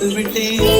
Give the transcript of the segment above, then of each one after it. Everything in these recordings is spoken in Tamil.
மறந்து விட்டேன்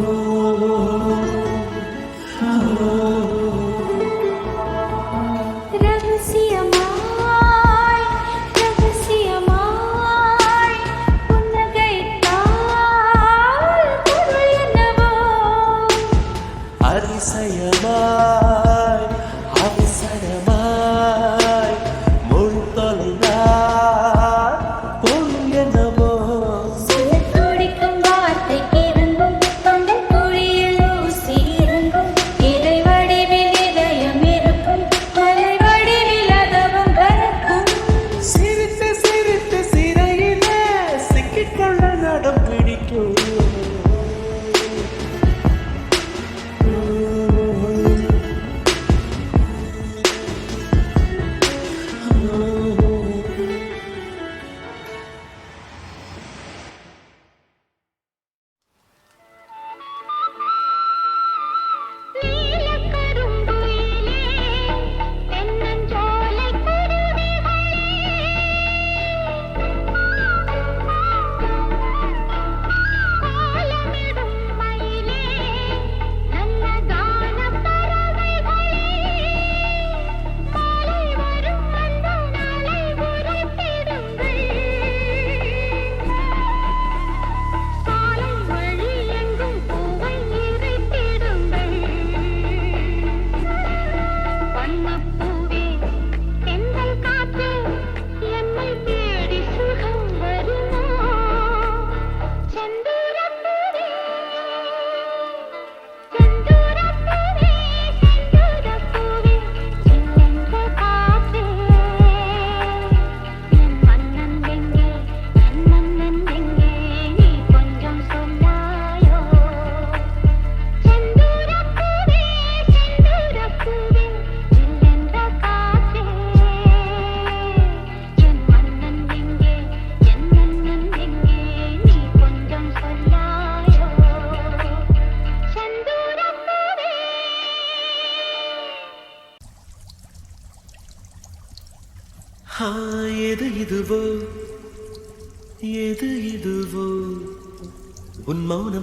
Ooh.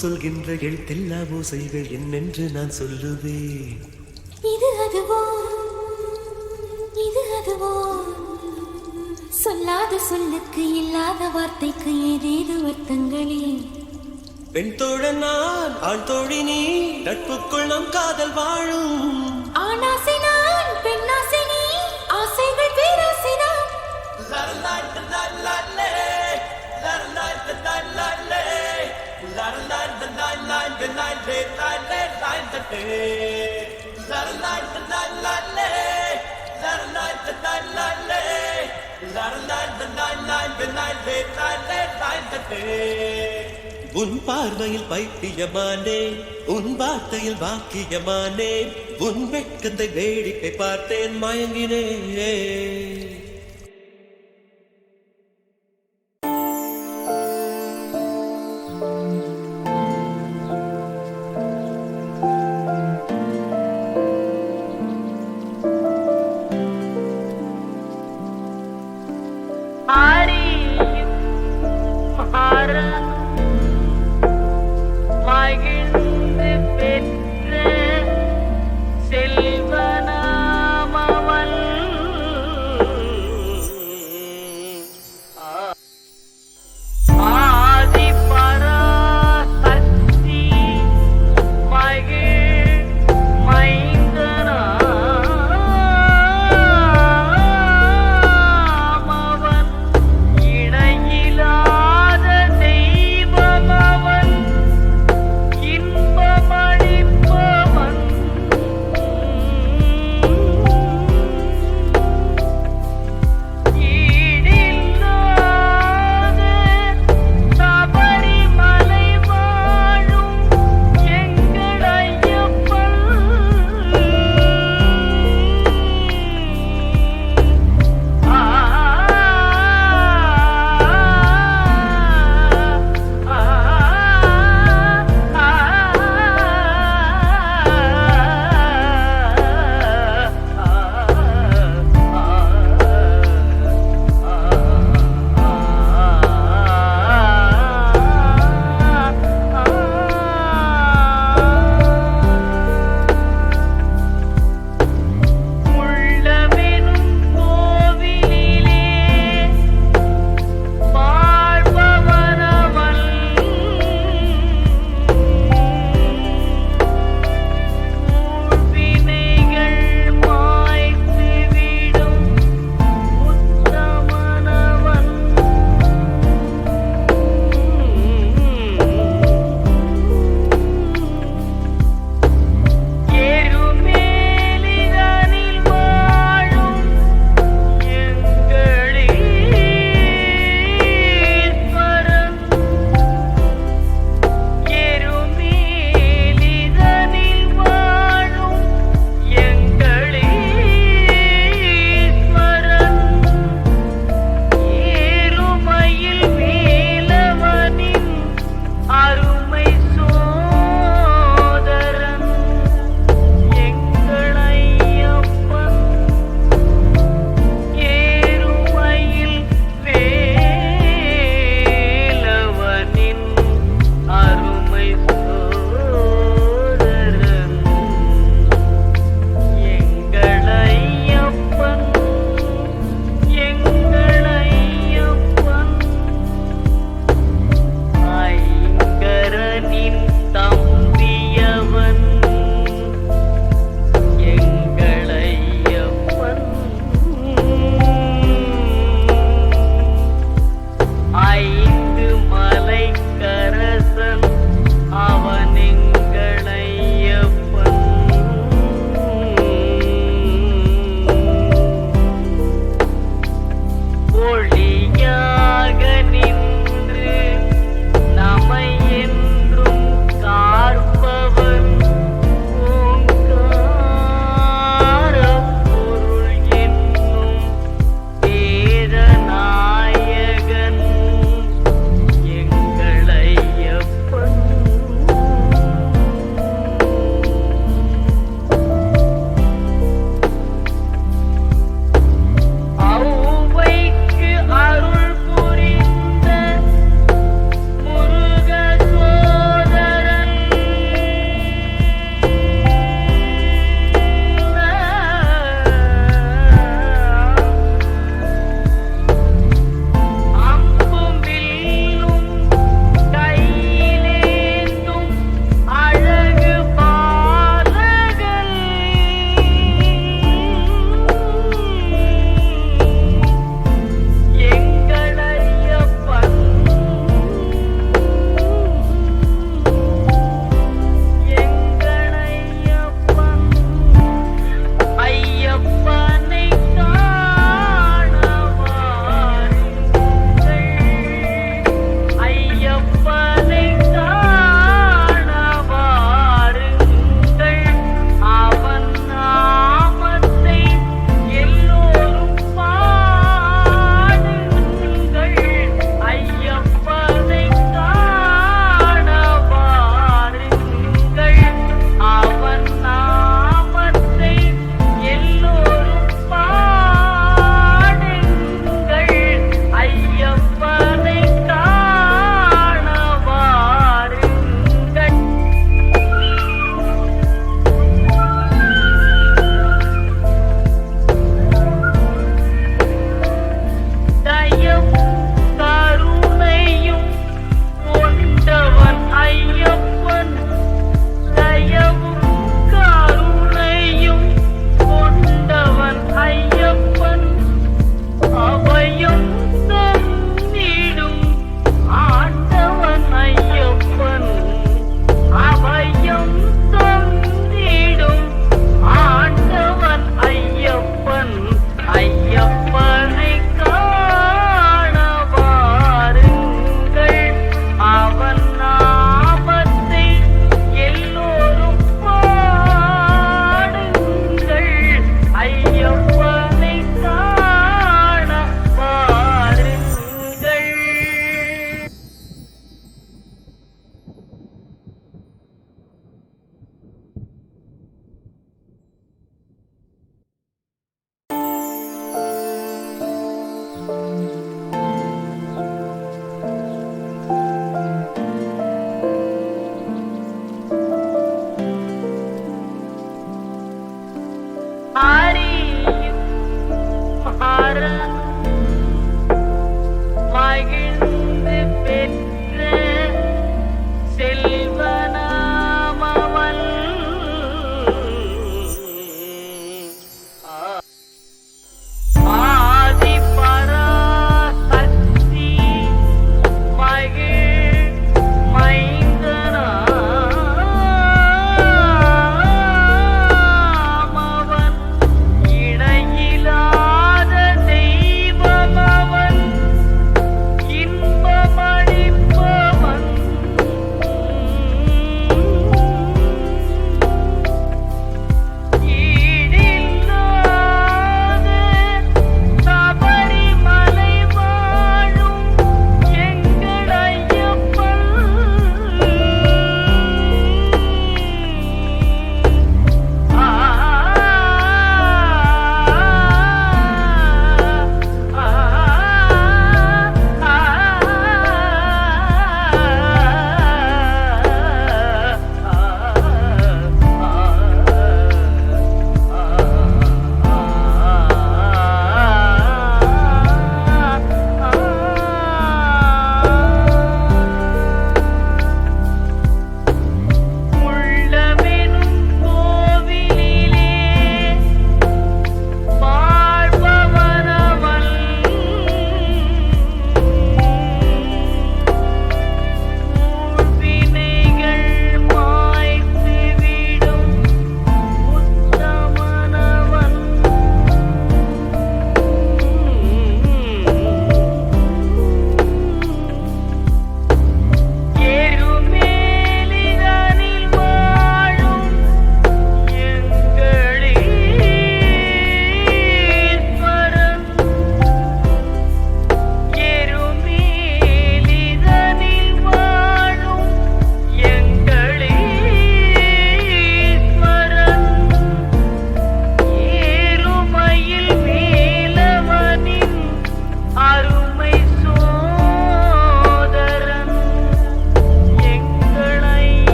சொல்கின்ற எழுத்தெல்லா ஓசைகள் என்னென்று நான் சொல்லுவேன். இது அதுவோ? இது அதுவோ? சொல்லாத சொல்லுக்கு இல்லாத வார்த்தைக்கு ஏதேது அர்த்தங்களே பெண் தோழன் நான் ஆண் தோழி நீ நட்புக்குள் நம் காதல் வாழும். ஆணாசை நான் பெண்ணாசை நீ ஆசைகள் பேராசைதான் உன் பார்வையில் பைத்தியமானே உன் வார்த்தையில் வாக்கியமானே உன் வெட்கத்தை வேடிக்கை பார்த்தேன் மயங்கினே